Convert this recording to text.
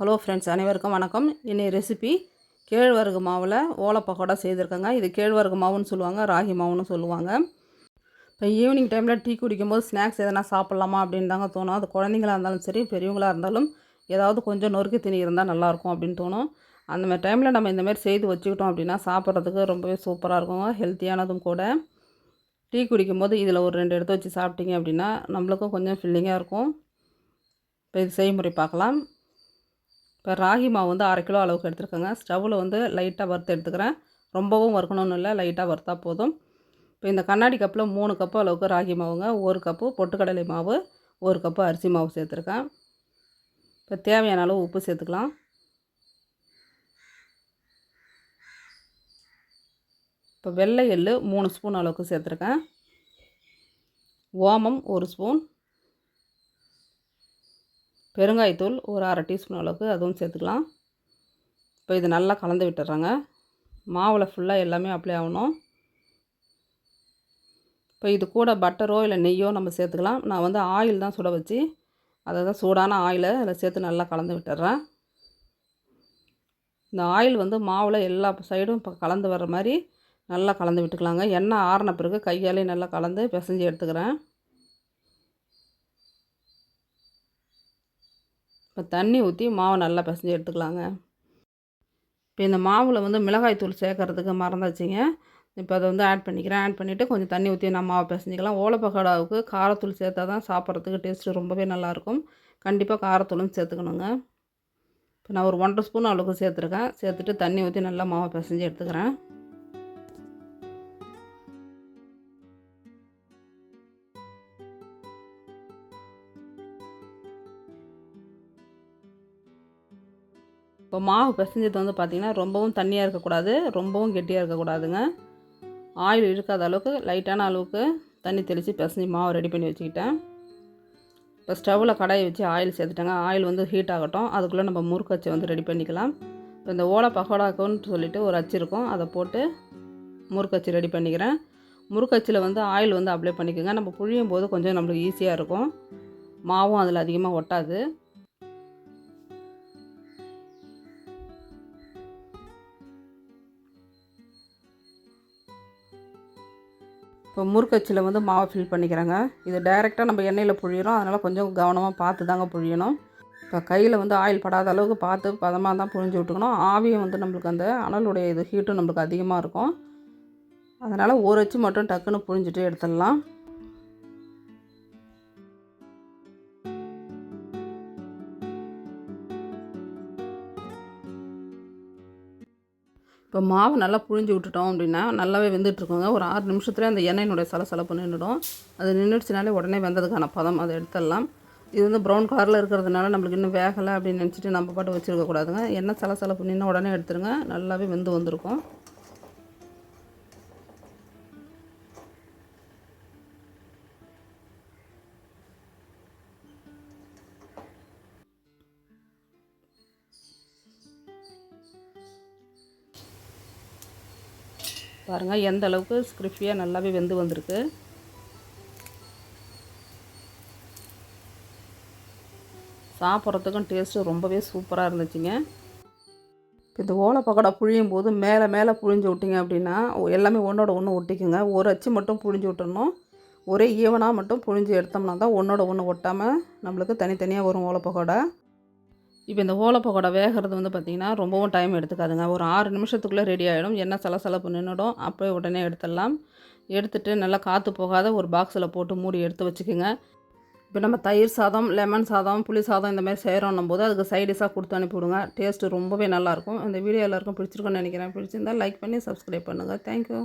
Hello friends அனைவருக்கும் வணக்கம். இன்னைய ரெசிபி கேழ்வரகு மாவில் ஓலை பக்கோடா செய்திருக்கேங்க. இது கேழ்வரகு மாவுன்னு சொல்லுவாங்க ராகி மாவுன்னு சொல்லுவாங்க. இப்போ ஈவினிங் டைமில் டீ குடிக்கும்போது ஸ்நாக்ஸ் எதனா சாப்பிட்லாமா அப்படின்னு தாங்க தோணும். அது குழந்தைங்களா இருந்தாலும் சரி பெரியவங்களாக இருந்தாலும் ஏதாவது கொஞ்சம் நொறுக்கு திணி இருந்தால் நல்லாயிருக்கும் அப்படின்னு தோணும். அந்த மாதிரி டைமில் நம்ம இந்தமாரி செய்து வச்சுக்கிட்டோம் அப்படின்னா சாப்பிட்றதுக்கு ரொம்பவே சூப்பராக இருக்குங்க. ஹெல்த்தியானதும் கூட. டீ குடிக்கும்போது இதில் ஒரு ரெண்டு எடுத்து வச்சு சாப்பிட்டீங்க அப்படின்னா நம்மளுக்கும் கொஞ்சம் ஃபில்லிங்காக இருக்கும். இப்போ இது செய்முறை பார்க்கலாம். இப்போ ராகி மாவு வந்து அரை கிலோ அளவுக்கு எடுத்துருக்கேங்க. ஸ்டவ்வில் வந்து லைட்டாக வறுத்து எடுத்துக்கிறேன். ரொம்பவும் வறுக்கணும்னு இல்லை லைட்டாக வறுத்தா போதும். இப்போ இந்த கண்ணாடி கப்பில் மூணு கப்பு அளவுக்கு ராகி மாவுங்க. ஒரு கப்பு பொட்டுக்கடலை மாவு ஒரு கப்பு அரிசி மாவு சேர்த்துருக்கேன். இப்போ தேவையான அளவு உப்பு சேர்த்துக்கலாம். இப்போ வெள்ளை எள்ளு மூணு ஸ்பூன் அளவுக்கு சேர்த்துருக்கேன். ஓமம் ஒரு ஸ்பூன். பெருங்காயத்தூள் ஒரு அரை டீஸ்பூன் அளவுக்கு அதுவும் சேர்த்துக்கலாம். இப்போ இது நல்லா கலந்து விட்டுறாங்க மாவில் ஃபுல்லாக எல்லாமே அப்ளை ஆகணும். இப்போ இது கூட பட்டரோ இல்லை நெய்யோ நம்ம சேர்த்துக்கலாம். நான் வந்து ஆயில் தான் சுட வச்சு அதை தான் சூடான ஆயிலை அதில் சேர்த்து நல்லா கலந்து விட்டுறேன் இந்த ஆயில் வந்து மாவில் எல்லா சைடும் இப்போ கலந்து வர்ற மாதிரி நல்லா கலந்து விட்டுக்கலாங்க. எண்ணெய் ஆறின பிறகு கையாலே நல்லா கலந்து பிசைஞ்சு எடுத்துக்கிறேன். இப்போ தண்ணி ஊற்றி மாவை நல்லா பிசைஞ்சு எடுத்துக்கலாங்க. இப்போ இந்த மாவில் வந்து மிளகாய் தூள் சேர்க்கறதுக்கு மறந்தாச்சுங்க. இப்போ அதை வந்து ஆட் பண்ணிக்கிறேன். ஆட் பண்ணிவிட்டு கொஞ்சம் தண்ணி ஊற்றி நான் மாவை பிசைஞ்சிக்கலாம். ஓலப்பக்கோடாவுக்கு காரத்தூள் சேர்த்தா தான் சாப்பிட்றதுக்கு டேஸ்ட்டு ரொம்பவே நல்லாயிருக்கும் கண்டிப்பாக காரத்தூளும் சேர்த்துக்கணுங்க. இப்போ நான் ஒரு ஒன்றரை ஸ்பூன் அளவுக்கு சேர்த்துருக்கேன். சேர்த்துட்டு தண்ணி ஊற்றி நல்லா மாவை பிசைஞ்சு எடுத்துக்கிறேன். இப்போ மாவு பிசைஞ்சது வந்து பார்த்திங்கன்னா ரொம்பவும் தண்ணியாக இருக்கக்கூடாது ரொம்பவும் கெட்டியாக இருக்கக்கூடாதுங்க. ஆயில் இருக்காத அளவுக்கு லைட்டான அளவுக்கு தண்ணி தெளித்து பிசைஞ்சு மாவு ரெடி பண்ணி வச்சுக்கிட்டேன். இப்போ ஸ்டவ்வில் கடாயை வச்சு ஆயில் சேர்த்துட்டேங்க. ஆயில் வந்து ஹீட் ஆகட்டும். அதுக்குள்ளே நம்ம முறுக்கு வந்து ரெடி பண்ணிக்கலாம். இப்போ இந்த ஓலை பகோடாக்குன்னு சொல்லிட்டு ஒரு அச்சு இருக்கும். அதை போட்டு முறுக்கச்சி ரெடி பண்ணிக்கிறேன். முறுக்கச்சில் வந்து ஆயில் வந்து அப்ளை பண்ணிக்கோங்க. நம்ம புழியும் போது கொஞ்சம் நம்மளுக்கு ஈஸியாக இருக்கும். மாவும் அதில் அதிகமாக ஒட்டாது. இப்போ முறுக்கச்சில் வந்து மாவை ஃபில் பண்ணிக்கிறேங்க. இது டைரெக்டாக நம்ம எண்ணெயில் புழியிறோம். அதனால் கொஞ்சம் கவனமாக பார்த்து தாங்க புழியணும். இப்போ கையில் வந்து ஆயில் படாத அளவுக்கு பார்த்து பதமாக தான் புழிஞ்சு விட்டுக்கணும். ஆவியும் வந்து நம்மளுக்கு அந்த அனலுடைய இது ஹீட்டும் நம்மளுக்கு அதிகமாக இருக்கும். அதனால் ஒரு மட்டும் டக்குன்னு புழிஞ்சிட்டு எடுத்துடலாம். இப்போ மாவு நல்லா புழிஞ்சு விட்டுட்டோம் அப்படின்னா நல்லாவே வெந்துட்டுருக்கோங்க. ஒரு ஆறு நிமிஷத்துலேயே அந்த எண்ணெயினுடைய சலசலப்பு நின்றுடும். அது நின்றுச்சுனாலே உடனே வெந்ததுக்கான பதம் அதை எடுத்துடலாம். இது வந்து ப்ரௌன் கலரில் இருக்கிறதுனால நம்மளுக்கு இன்னும் வேகலை அப்படின்னு நினச்சிட்டு நம்ம பாட்டு வச்சுருக்கக்கூடாதுங்க. எண்ணெய் சலசலப்பு நின்று உடனே எடுத்துருங்க. நல்லாவே வெந்து வந்திருக்கும். பாருங்கள் எந்த அளவுக்கு ஸ்கிரிஃபியாக நல்லாவே வெந்து வந்திருக்கு. சாப்பிட்றதுக்கும் டேஸ்ட்டு ரொம்பவே சூப்பராக இருந்துச்சுங்க. இந்த ஓலை பக்கோடா புழியும் போது மேலே மேலே புழிஞ்சு விட்டிங்க அப்படின்னா எல்லாமே ஒன்றோட ஒன்று ஒட்டிக்குங்க. ஒரு அச்சு மட்டும் புழிஞ்சு விட்டுறணும். ஒரே ஈவனாக மட்டும் புழிஞ்சு எடுத்தோம்னா தான் ஒன்றோட ஒன்று ஒட்டாமல் நம்மளுக்கு தனித்தனியாக வரும் ஓலை பக்கோடா. இப்போ இந்த ஓலை பக்கோடா வேகிறது வந்து பார்த்திங்கன்னா ரொம்பவும் டைம் எடுத்துக்காதுங்க. ஒரு ஆறு நிமிஷத்துக்குள்ளே ரெடி ஆகிடும் எண்ணெய் சலசலப்பு நின்றுடும் அப்போ உடனே எடுத்துடலாம். எடுத்துகிட்டு நல்லா காற்று போகாத ஒரு பாக்ஸில் போட்டு மூடி எடுத்து வச்சுக்கோங்க. இப்போ நம்ம தயிர் சாதம் லெமன் சாதம் புளி சாதம் இந்த மாதிரி செய்கிறோன்னும் போது அதுக்கு சைடிஷாக கொடுத்து அனுப்பிவிடுங்க. டேஸ்ட்டு ரொம்பவே நல்லாயிருக்கும் இந்த வீடியோ எல்லாருக்கும் பிடிச்சிருக்குன்னு நினைக்கிறேன். பிடிச்சிருந்தால் லைக் பண்ணி சப்ஸ்கிரைப் பண்ணுங்கள் தேங்க்யூ